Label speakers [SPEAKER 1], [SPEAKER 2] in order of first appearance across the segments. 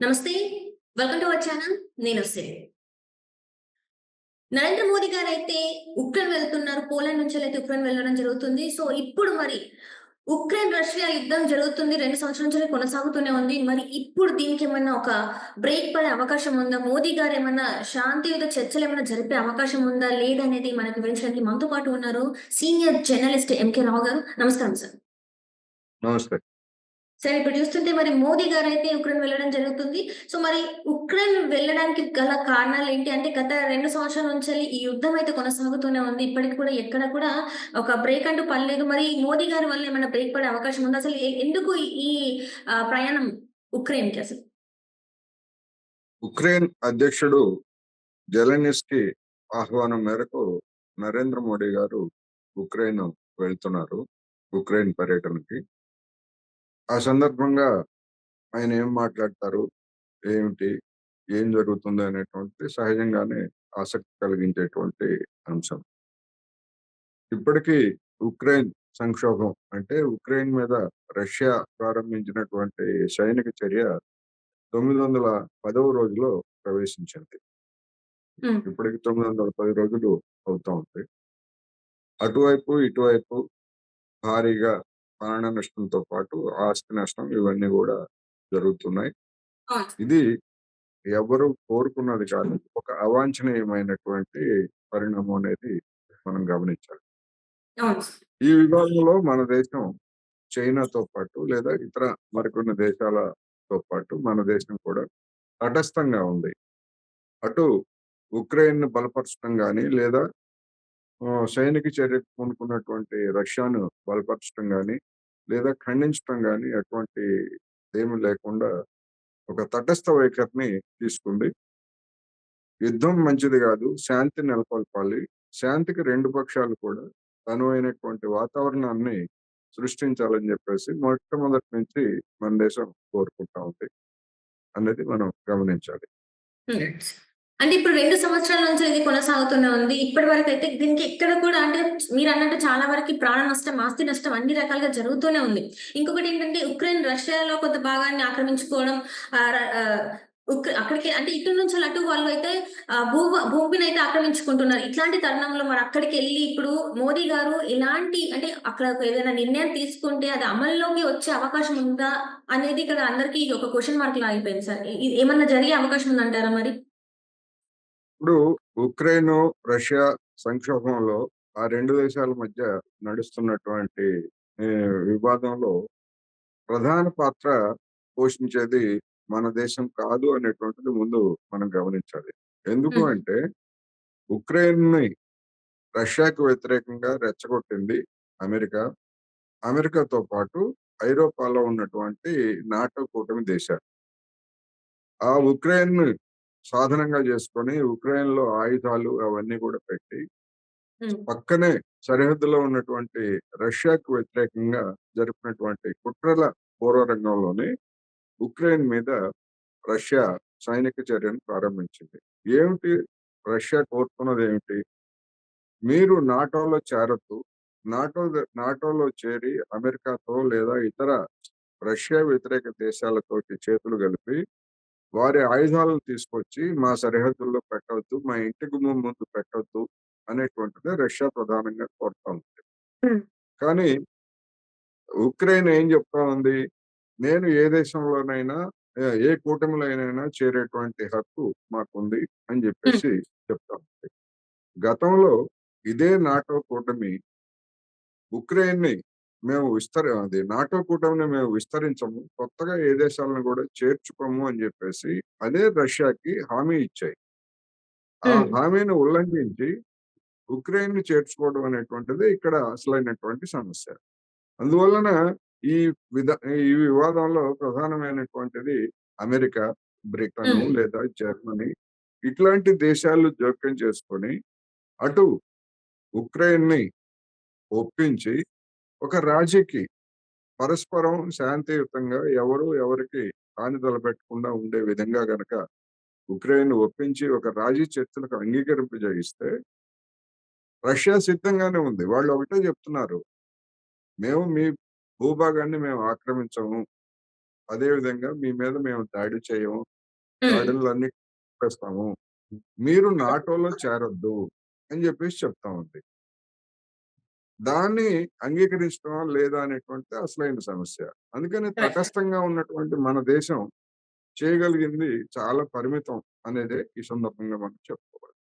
[SPEAKER 1] నమస్తే welcome to our channel. నేను వస్తే నరేంద్ర మోదీ గారు అయితే ఉక్రెయిన్ వెళ్తున్నారు పోలాండ్ నుంచి అయితే ఉక్రెయిన్ వెళ్ళడం జరుగుతుంది. సో ఇప్పుడు మరి ఉక్రెయిన్ రష్యా యుద్ధం జరుగుతుంది. రెండు సంవత్సరాల నుంచి కొనసాగుతూనే ఉంది. మరి ఇప్పుడు దీనికి ఏమన్నా ఒక బ్రేక్ పడే అవకాశం ఉందా? మోదీ గారు ఏమన్నా శాంతియుత చర్చలు ఏమైనా జరిపే అవకాశం ఉందా? లేదనేది మనకు వివరించడానికి మనతో పాటు ఉన్నారు సీనియర్ జర్నలిస్ట్ ఎంకే రావు గారు. నమస్కారం సార్.
[SPEAKER 2] నమస్తే
[SPEAKER 1] సరే ఇప్పుడు చూస్తుంటే మరి మోదీ గారు అయితే ఉక్రెయిన్ వెళ్ళడం జరుగుతుంది. సో మరి ఉక్రెయిన్ వెళ్ళడానికి గల కారణాలు ఏంటి? అంటే గత రెండు సంవత్సరాల నుంచి ఈ యుద్ధం అయితే కొనసాగుతూనే ఉంది. ఇప్పటికి కూడా ఎక్కడ కూడా ఒక బ్రేక్ అంటూ పడలేదు. మరి మోదీ గారి వల్ల ఏమైనా బ్రేక్ పడే అవకాశం ఉందా? అసలు ఎందుకు ఈ ప్రయాణం ఉక్రెయిన్కి అసలు?
[SPEAKER 2] ఉక్రెయిన్ అధ్యక్షుడు జెలెనిస్కి ఆహ్వానం మేరకు నరేంద్ర మోడీ గారు ఉక్రెయిన్ వెళ్తున్నారు. ఉక్రెయిన్ పర్యటనకి. ఆ సందర్భంగా ఆయన ఏం మాట్లాడతారు? ఏమిటి? ఏం జరుగుతుంది? అనేటువంటి సహజంగానే ఆసక్తి కలిగించేటువంటి అంశం. ఇప్పటికీ ఉక్రెయిన్ సంక్షోభం అంటే ఉక్రెయిన్ మీద రష్యా ప్రారంభించినటువంటి సైనిక చర్య తొమ్మిది వందల పదవ రోజులో ప్రవేశించింది. ఇప్పటికి తొమ్మిది వందల పది రోజులు అవుతా ఉంది. అటువైపు ఇటువైపు భారీగా ప్రాణ నష్టంతో పాటు ఆస్తి నష్టం ఇవన్నీ కూడా జరుగుతున్నాయి. ఇది ఎవరు కోరుకున్నది కాదు. ఒక అవాంఛనీయమైనటువంటి పరిణామం అనేది మనం గమనించాలి. ఈ విభాగంలో మన దేశం చైనాతో పాటు లేదా ఇతర మరికొన్ని దేశాలతో పాటు మన దేశం కూడా తటస్థంగా ఉంది. అటు ఉక్రెయిన్ బలపరచడం కానీ లేదా సైనిక చర్యకు పూనుకున్నటువంటి రష్యాను బలపరచడం కానీ లేదా ఖండించడం కానీ అటువంటి ఏమి లేకుండా ఒక తటస్థ వైఖరిని తీసుకుంది. యుద్ధం మంచిది కాదు శాంతి నెలకొల్పాలి. శాంతికి రెండు పక్షాలు కూడా తనువైనటువంటి వాతావరణాన్ని సృష్టించాలని చెప్పేసి మొట్టమొదటి నుంచి మన దేశం కోరుకుంటా ఉంది. అనేది మనం గమనించాలి.
[SPEAKER 1] Hmm. అంటే ఇప్పుడు రెండు సంవత్సరాల నుంచి ఇది కొనసాగుతూనే ఉంది. ఇప్పటి వరకు అయితే దీనికి ఎక్కడ కూడా అంటే మీరు అన్నట్టు చాలా వరకు ప్రాణ నష్టం ఆస్తి నష్టం అన్ని రకాలుగా జరుగుతూనే ఉంది. ఇంకొకటి ఏంటంటే ఉక్రెయిన్ రష్యాలో కొంత భాగాన్ని ఆక్రమించుకోవడం అక్కడికి అంటే ఇటు నుంచి అటు వాళ్ళు అయితే భూ భూమిని అయితే ఆక్రమించుకుంటున్నారు. ఇట్లాంటి తరుణంలో మరి అక్కడికి వెళ్ళి ఇప్పుడు మోదీ గారు ఎలాంటి అంటే అక్కడ ఏదైనా నిర్ణయం తీసుకుంటే అది అమల్లోకి వచ్చే అవకాశం ఉందా అనేది ఇక్కడ అందరికీ ఒక క్వశ్చన్ మార్క్ లా అయిపోయింది సార్. ఏమన్నా జరిగే అవకాశం ఉందంటారా మరి?
[SPEAKER 2] ఇప్పుడు ఉక్రెయిన్ రష్యా సంక్షోభంలో ఆ రెండు దేశాల మధ్య నడుస్తున్నటువంటి వివాదంలో ప్రధాన పాత్ర పోషించేది మన దేశం కాదు అనేటువంటిది ముందు మనం గమనించాలి. ఎందుకు. అంటే ఉక్రెయిన్ని రష్యాకు వ్యతిరేకంగా రెచ్చగొట్టింది అమెరికా. అమెరికాతో పాటు ఐరోపాలో ఉన్నటువంటి నాటో కూటమి దేశాలు. ఆ ఉక్రెయిన్ సాధనంగా చేసుకొని ఉక్రెయిన్లో ఆయుధాలు అవన్నీ కూడా పెట్టి పక్కనే సరిహద్దులో ఉన్నటువంటి రష్యాకు వ్యతిరేకంగా జరిపినటువంటి కుట్రల పూర్వరంగంలోనే ఉక్రెయిన్ మీద రష్యా సైనిక చర్యను ప్రారంభించింది. ఏమిటి రష్యా కోరుతున్నది ఏమిటి మీరు నాటోలో చేరొద్దు. నాటో నాటోలో చేరి అమెరికాతో లేదా ఇతర రష్యా వ్యతిరేక దేశాలతోటి చేతులు కలిపి వారి ఆయుధాలను తీసుకొచ్చి మా సరిహద్దుల్లో పెట్టవద్దు మా ఇంటి గుమ్మం ముందు పెట్టవద్దు అనేటువంటిది రష్యా ప్రధానంగా కోరుతా ఉంది. కానీ ఉక్రెయిన్ ఏం చెప్తా ఉంది? నేను ఏ దేశంలోనైనా ఏ- ఏ కూటమిలోనైనా చేరేటువంటి హక్కు మాకుంది అని చెప్పేసి చెప్తా ఉంది. గతంలో ఇదే నాటో కూటమి ఉక్రెయిన్ని మేము విస్తర అది నాటో కూటమిని మేము విస్తరించము కొత్తగా ఏ దేశాలను కూడా చేర్చుకోము అని చెప్పేసి అదే రష్యాకి హామీ ఇచ్చాయి ఆ. హామీని ఉల్లంఘించి ఉక్రెయిన్ని చేర్చుకోవడం అనేటువంటిది ఇక్కడ అసలైనటువంటి సమస్య అందువలన ఈ విధ ఈ వివాదంలో ప్రధానమైనటువంటిది అమెరికా బ్రిటన్. లేదా జర్మనీ ఇట్లాంటి దేశాలు జోక్యం చేసుకొని అటు ఉక్రెయిన్ని ఒప్పించి ఒక రాజీకి పరస్పరం శాంతియుతంగా ఎవరు ఎవరికి హాని తలపెట్టకుండా ఉండే విధంగా గనక ఉక్రెయిన్ ఒప్పించి ఒక రాజీ చర్చలకు అంగీకరింపజేయిస్తే రష్యా సిద్ధంగానే ఉంది వాళ్ళు ఒకటే చెప్తున్నారు మేము మీ భూభాగాన్ని మేము ఆక్రమించము అదే విధంగా మీ మీద మేము దాడి చేయము. దాడులన్నీ చేస్తాము. మీరు నాటోలో చేరొద్దు అని జెప్పేసి చెప్తా ఉంది. దాన్ని అంగీకరించటమా లేదా అనేటువంటిది అసలైన సమస్య. అందుకని. తటస్థంగా ఉన్నటువంటి మన దేశం చేయగలిగింది చాలా పరిమితం అనేదే ఈ సందర్భంగా మనం చెప్పుకోవాలి.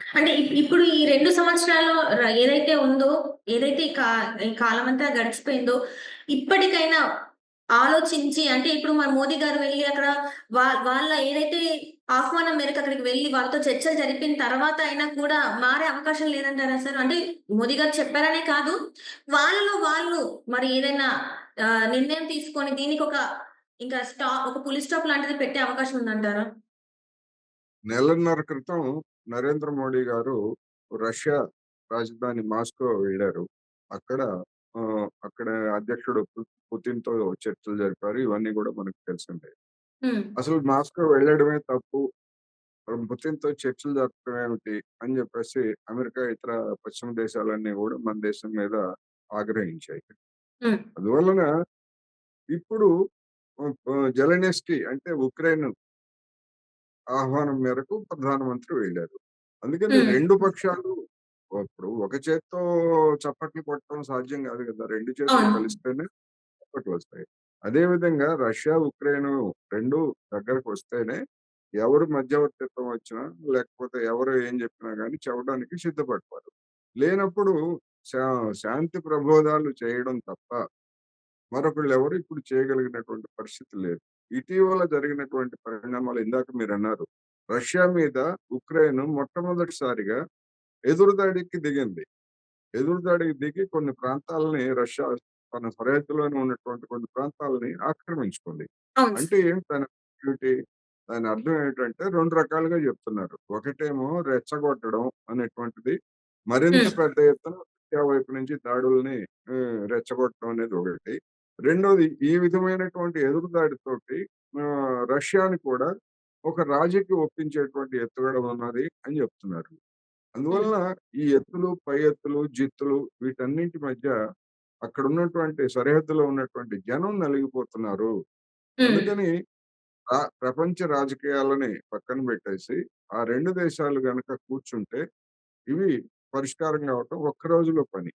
[SPEAKER 1] అంటే ఇప్ ఇప్పుడు ఈ 2 సంవత్సరాలు ర ఏదైతే ఉందో, ఏదైతే ఈ కా ఈ కాలమంతా గడిచిపోయిందో, ఇప్పటికైనా ఆలోచించి అంటే ఇప్పుడు మన మోదీ గారు వెళ్ళి అక్కడ వాళ్ళ ఏదైతే ఆహ్వానం మేరకు అక్కడికి వెళ్ళి వాళ్ళతో చర్చలు జరిపిన తర్వాత అయినా కూడా మారే అవకాశం లేదంటారా సార్? అంటే మోదీ గారు చెప్పారనే కాదు, వాళ్ళలో వాళ్ళు మరి ఏదైనా నిర్ణయం తీసుకొని దీనికి ఒక ఇంకా స్టాప్ ఒక పులి స్టాప్ లాంటిది పెట్టే అవకాశం ఉందంటారా?
[SPEAKER 2] నెలన్నర క్రితం నరేంద్ర మోడీ గారు రష్యా రాజధాని మాస్కో వెళ్ళారు అక్కడ అక్కడ అధ్యక్షుడు పు పుతిన్‌తో చర్చలు జరిపారు. ఇవన్నీ కూడా మనకు తెలిసిందే.
[SPEAKER 1] హ్మ్.
[SPEAKER 2] అసలు మాస్కో వెళ్ళడమే తప్పు. ఆహ్, పుతిన్‌తో చర్చలు జరపడం ఏమిటి అని జెప్పేసి అమెరికా ఇతర పశ్చిమ దేశాలన్నీ గూడా మన దేశం మీద ఆగ్రహించాయి.
[SPEAKER 1] హ్మ్.
[SPEAKER 2] అందువలన ఇప్పుడు ఆహ్, ఆహ్, జెలెన్స్కీ అంటే ఉక్రెయిన్ ఆహ్వానం మేరకు ప్రధానమంత్రి వెళ్ళారు. అందుకని
[SPEAKER 1] హ్మ్.
[SPEAKER 2] 2 పక్షాలు ఇప్పుడు ఒక చేత్తో చప్పట్లు కొట్టడం సాధ్యం గాదు గదా! 2 చేతులు
[SPEAKER 1] అవును.
[SPEAKER 2] కలిస్తేనే చప్పట్లొస్తాయి. అదే విధంగా రష్యా, ఉక్రెయిన్ రెండు దగ్గరకు వస్తేనే ఎవరు మధ్యవర్తిత్వం వచ్చినా, లేకపోతే ఎవరు ఏం చెప్పినా కానీ చెప్పడానికి సిద్ధపడతారు. లేనప్పుడు శా శాంతి ప్రబోధాలు చేయడం తప్ప మరొకళ్ళెవరు ఇప్పుడు చేయగలిగినటువంటి పరిస్థితి లేదు. ఇటీవల జరిగినటువంటి పరిణామాలు ఇందాక మీరు అన్నారు రష్యా మీద ఉక్రెయిన్ మొట్టమొదటిసారిగా ఎదురుదాడికి దిగింది. ఎదురుదాడికి దిగి కొన్ని ప్రాంతాలని రష్యా తన సరిహద్దులోనే ఉన్నటువంటి కొన్ని ప్రాంతాలని ఆక్రమించుకుంది. అంటే. ఏంటి దాని ఏమిటి? దాని అర్థం ఏంటంటే 2 రకాలుగా జెప్తున్నారు. ఒకటేమో రెచ్చగొట్టడం అనేటువంటిది మరింత. పెద్ద ఎత్తున రష్యా వైపు నుంచి దాడుల్ని రెచ్చగొట్టడం అనేది ఒకటి. రెండోది ఈ విధమైనటువంటి ఎదురుదాడితోటి రష్యాని కూడా ఒక రాజీకి ఒప్పించేటువంటి ఎత్తుగడ ఉన్నది అని జెప్తున్నారు.
[SPEAKER 1] హ్మ్.
[SPEAKER 2] అందువలన ఈ ఎత్తులు, పై ఎత్తులు, జిత్తులు వీటన్నింటి మధ్య అక్కడున్నటువంటి సరిహద్దులో ఉన్నటువంటి జనం నలిగిపోతున్నారు. అందుకని ప్రపంచ రాజకీయాలని పక్కన బెట్టేసి, ఆ 2 దేశాలు గనక కూర్చుంటే ఇవి పరిష్కారం గావటం ఒక్క రోజులో పని.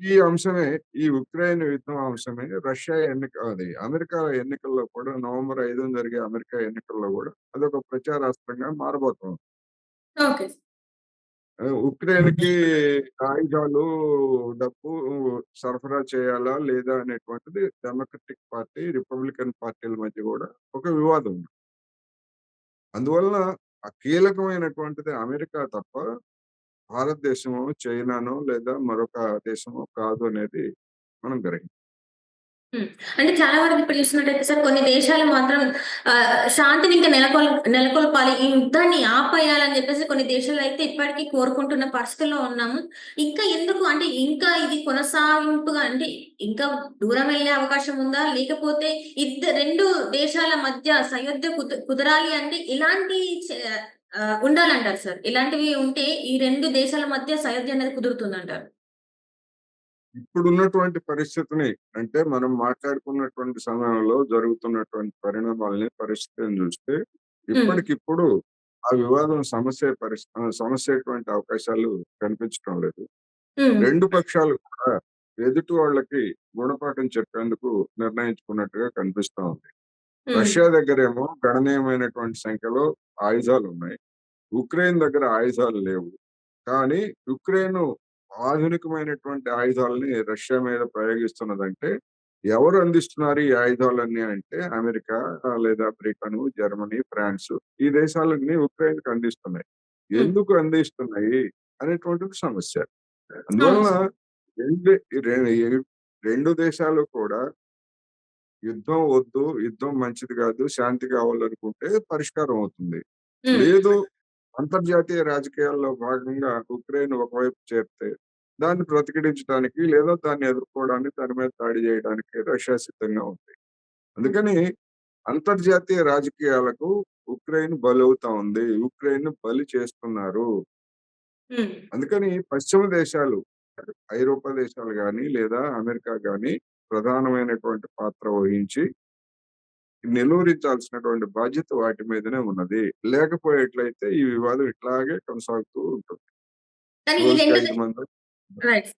[SPEAKER 2] ఈ అంశమే ఈ ఉక్రెయిన్ యుద్ధం అంశమే రష్యా ఎన్నిక అది అమెరికా ఎన్నికల్లో కూడా నవంబర్ 5న జరిగే అమెరికా ఎన్నికల్లో గూడా అదొక ప్రచారాస్త్రంగా మారబోతోంది. ఉక్రెయిన్కి ఉక్రెయిన్‌కి ఆయుధాలు, డబ్బు సరఫరా చేయాలా? లేదా? అనేటువంటిది డెమోక్రటిక్ పార్టీ, రిపబ్లికన్ పార్టీల మధ్య గూడా ఒక వివాదం ఉంది. అందువలన ఆ కీలకమైనటువంటిది అమెరికా తప్ప, భారతదేశమో, చైనానో లేదా మరొక దేశమో కాదు అనేది మనం గ్రహించాలి.
[SPEAKER 1] అంటే చాలా వరకు ఇప్పుడు చూసినట్టయితే సార్ కొన్ని దేశాలు మాత్రం శాంతిని ఇంకా నెలకొల్ నెలకొల్పాలి. ఈ యుద్ధాన్ని ఆపేయాలని చెప్పేసి కొన్ని దేశాలైతే ఇప్పటికీ కోరుకుంటున్న పరిస్థితుల్లో ఉన్నాము. ఇంకా ఎందుకు అంటే ఇంకా ఇది కొనసాగింపుగా అంటే ఇంకా దూరం వెళ్ళే అవకాశం ఉందా? లేకపోతే ఇద్ద రెండు దేశాల మధ్య సయోధ్య కుదరాలి అంటే ఎలాంటి ఉండాలంటారు సార్? ఇలాంటివి ఉంటే ఈ రెండు దేశాల మధ్య సయోధ్య అనేది కుదురుతుందంటారు?
[SPEAKER 2] ఇప్పుడున్నటువంటి పరిస్థితిని అంటే మనం మాట్లాడుకున్నటువంటి సమయంలో జరుగుతున్నటువంటి పరిణామాల్ని, పరిస్థితిని
[SPEAKER 1] హ్మ్.
[SPEAKER 2] ఇప్పటికిప్పుడు ఆ వివాదం సమస్య పరిస్ ఆహ్, సమస్యటువంటి అవకాశాలు కనిపించటం లేదు. 2 పక్షాలు కూడా ఎదుటి వాళ్ళకి గుణపాఠం చెప్పేందుకు నిర్ణయించుకున్నట్టుగా కనిపిస్తా ఉంది. రష్యా దగ్గరేమో గణనీయమైనటువంటి సంఖ్యలో ఆయుధాలున్నాయి. ఉక్రెయిన్ దగ్గర ఆయుధాలు లేవు. కానీ యుక్రెయిన్ ఆధునికమైనటువంటి ఆయుధాలని రష్యా మీద ప్రయోగిస్తున్నదంటే, ఎవరు అందిస్తున్నారు ఈ ఆయుధాలన్నీ అంటే అమెరికా లేదా బ్రిటను, జర్మనీ, ఫ్రాన్సు ఈ దేశాలన్నీ ఉక్రెయిన్‌కి అందిస్తున్నాయి.
[SPEAKER 1] హ్మ్.
[SPEAKER 2] ఎందుకు అందిస్తున్నాయి అనేటువంటిది సమస్య.
[SPEAKER 1] సార్.
[SPEAKER 2] రెండు రె 2 దేశాలు కూడా యుద్ధం వద్దు, యుద్ధం మంచిది గాదు, శాంతి కావాలనుకుంటే పరిష్కారం అవుతుంది. లేదు అంతర్జాతీయ రాజకీయాల్లో భాగంగా ఉక్రెయిన్ ఒకవైపు చేరితే, దాన్ని ప్రతిఘటించడానికి లేదా దాన్ని ఎదుర్కోవడానికి దాని మీద దాడి చేయడానికి రష్యా సిద్ధంగా ఉంది. అందుకని అంతర్జాతీయ రాజకీయాలకు ఉక్రెయిన్ బలవుతా ఉంది. ఉక్రెయిన్‌ని బలి చేస్తున్నారు. అందుకని పశ్చిమ దేశాలు ఐరోపా దేశాలు గాని, లేదా అమెరికా గాని ప్రధానమైనటువంటి పాత్ర వహించి నిలువరించాల్సినటువంటి బాధ్యత వాటి మీదనే ఉన్నది. లేకపోయేట్లయితే ఈ వివాదం ఇట్లాగే కొనసాగుతూ ఉంటుంది.
[SPEAKER 1] కానీ ఈ
[SPEAKER 2] రోజుకి
[SPEAKER 1] 2
[SPEAKER 2] 5 మందో
[SPEAKER 1] రైట్.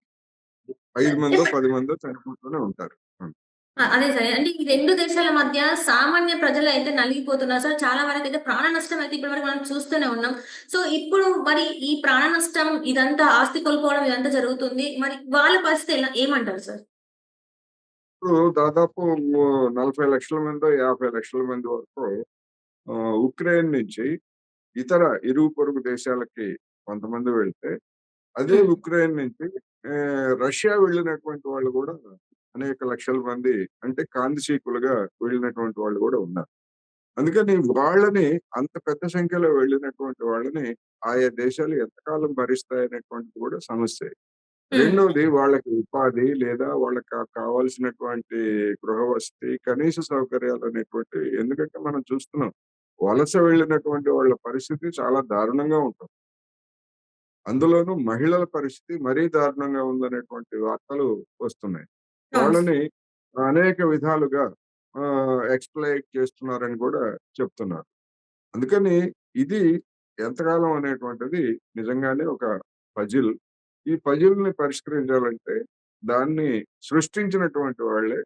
[SPEAKER 2] 5 మందో. 10 మందో చనిపోతూనే ఉంటారు.
[SPEAKER 1] అదే సార్. అంటే ఈ 2 దేశాల మధ్య సామాన్య ప్రజలైతే నలిగిపోతున్నారు సార్. చాలా వరకైతే ప్రాణ నష్టం అయితే ఇప్పటి వరకు మనం చూస్తూనే ఉన్నాం. సో, ఇప్పుడు మరి ఈ ప్రాణ నష్టం ఇదంతా ఆస్తి కోల్పోవడం ఇదంతా జరుగుతుంది. మరి వాళ్ళ పరిస్థితి ఏమంటారు సార్?
[SPEAKER 2] ఇప్పుడు దాదాపు ఓ 40,00,000 మందో, 50,00,000 మంది వరకు ఉక్రెయిన్ నుంచి ఇతర ఇరుగు పొరుగు దేశాలకి కొంతమంది వెళ్తే, అదే. ఉక్రెయిన్ నుంచి రష్యా వెళ్ళినటువంటి వాళ్ళు గూడా అనేక లక్షల మంది అంటే కాందిశీకులుగా వెళ్ళినటువంటి వాళ్ళు గూడా ఉన్నారు. అందుకని వాళ్ళని అంత పెద్ద సంఖ్యలో వెళ్ళినటువంటి వాళ్ళని ఆయా దేశాలు ఎంతకాలం భరిస్తాయనేటువంటిది కూడా సమస్యే. రెండోది వాళ్ళకి ఉపాధి లేదా వాళ్ళకి కావాల్సినటువంటి గృహ వసతి, కనీస సౌకర్యాలు అనేటువంటివి ఎందుకంటే మనం చూస్తున్నాం. వలస వెళ్ళినటువంటి వాళ్ళ పరిస్థితి చాలా దారుణంగా ఉంటుంది. అందులోనూ మహిళల పరిస్థితి మరీ దారుణంగా ఉందనేటువంటి వార్తలు వస్తున్నాయి. వాళ్ళని అనేక విధాలుగా ఎక్స్‌ప్లాయిట్ చేస్తున్నారని కూడా చెప్తున్నారు. అందుకని ఇది ఎంతకాలం అనేటువంటిది నిజంగానే ఒక పజిల్. ఈ పజిల్‌ని పరిష్కరించాలంటే దాన్ని సృష్టించినటువంటి వాళ్ళే